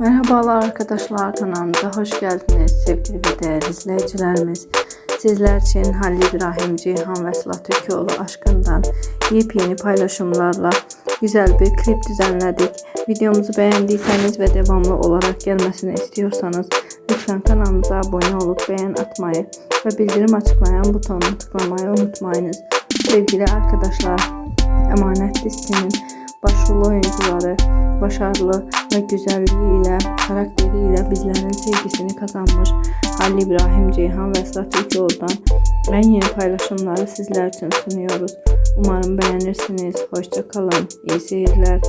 Merhabalar arkadaşlar kanalımıza hoş geldiniz sevgili ve değerli izleyicilerimiz. Sizler için Halil İbrahim Ceyhan ve Sıla Tökeoğlu aşkından yepyeni paylaşımlarla güzel bir klip düzenledik. Videomuzu beğendiyseniz ve devamlı olarak gelmesini istiyorsanız lütfen kanalımıza abone olup beğen atmayı ve bildirim açıklayan butonunu tıklamayı unutmayınız. Sevgili arkadaşlar, Emanet dizisinin başrol oyuncuları başarılı ve güzelliğiyle, karakteriyle bizlerin sevgisini kazanmış Halil İbrahim Ceyhan ve Sıla Türkoğlu'dan en yeni paylaşımları sizler için sunuyoruz. Umarım beğenirsiniz. Hoşça kalın. İyi seyirler.